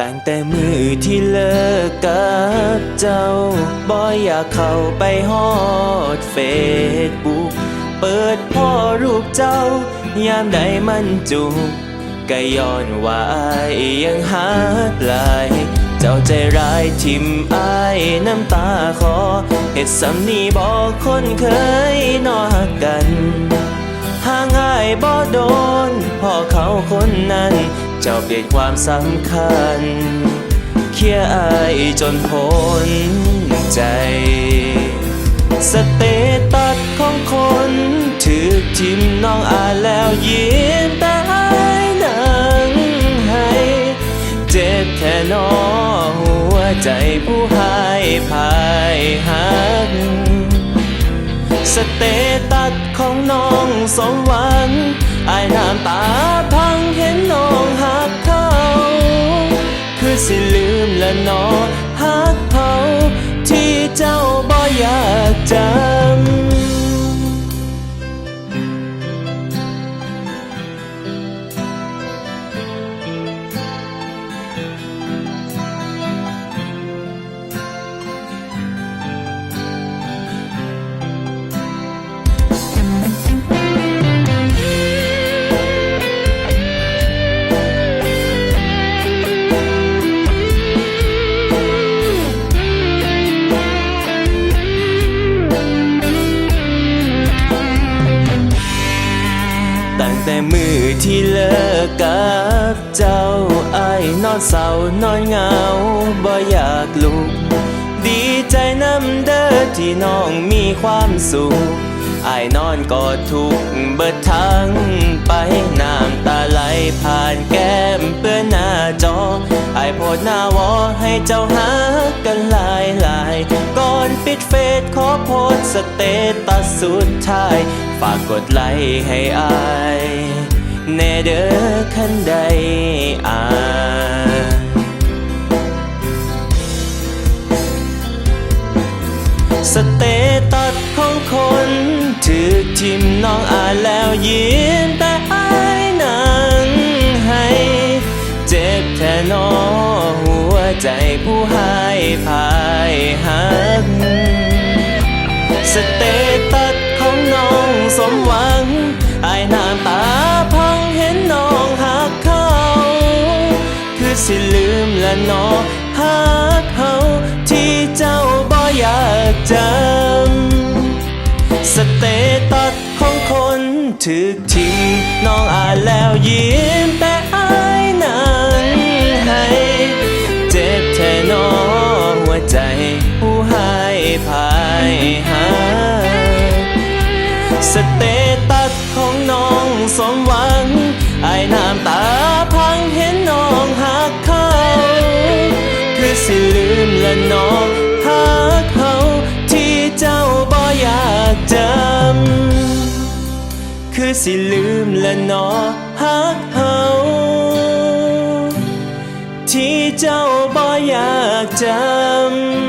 ตั้งแต่มือที่เลิกกับเจ้าบ่อยากเข้าไปฮอดเฟซบุ๊กเปิดพ่อรูปเจ้ายามใดมันจุกก็ย้อนว่าอายยังหาหลาย เจ้าใจร้ายทิมอายน้ำตาคอเฮ็ดสำนีบอกคนเคยนอหักกันห่างอายบ่โดนพ่อเขาคนนั้น จ้าเปลี่ยนความสำคัญ เคียอายจนพ้นใจ สเตตัสของคนถือทิมน้องอาแล้วยิ้มตายหนังให้ เจ็บแค่นอหัวใจผู้หายพายหักสเตตัสของน้องสมหวังอายน้ำตา มือที่เลิกกับเจ้าไอ้นอนเศร้านอนเหงาบ่อยากลุก ดีใจน้ำเด้อที่น้องมีความสุขไอ้นอนกอดทุกเบิดทั้งไปน้ำตาไหลผ่านแก้มเปื้อนหน้าจอไอ้โพดหน้าวอให้เจ้าหากันหลายหลาย โพสต์สเตตัสสุดท้าย ฝากกดไลค์ให้อายแน่เด้อคันใดอ่านสเตตัสของคนถือทิมน้องอ่านแล้วยิ้มแต่อายนั่งให้ เจ็บแท้นอหัวใจผู้หายพายหัก สเตตัสของน้องสมหวังอายน้ำตาพังเห็นน้องหักเขา คือสิลืมและนอหักเขาที่เจ้าบ่อยากจำสเตตัสของคนถึกทิมน้องอ่านแล้วยิ้มแต่อายนั้นให้เจ็บแท้นอหัวใจผู้ใหายพายหา สเตตัสของน้องสมหวังไอ้น้ำตาพังเห็นน้องหักเขา คือสิลืมและน้องหักเขาที่เจ้าบ่อยากจำ คือสิลืมและน้องหักเขาที่เจ้าบ่อยากจำ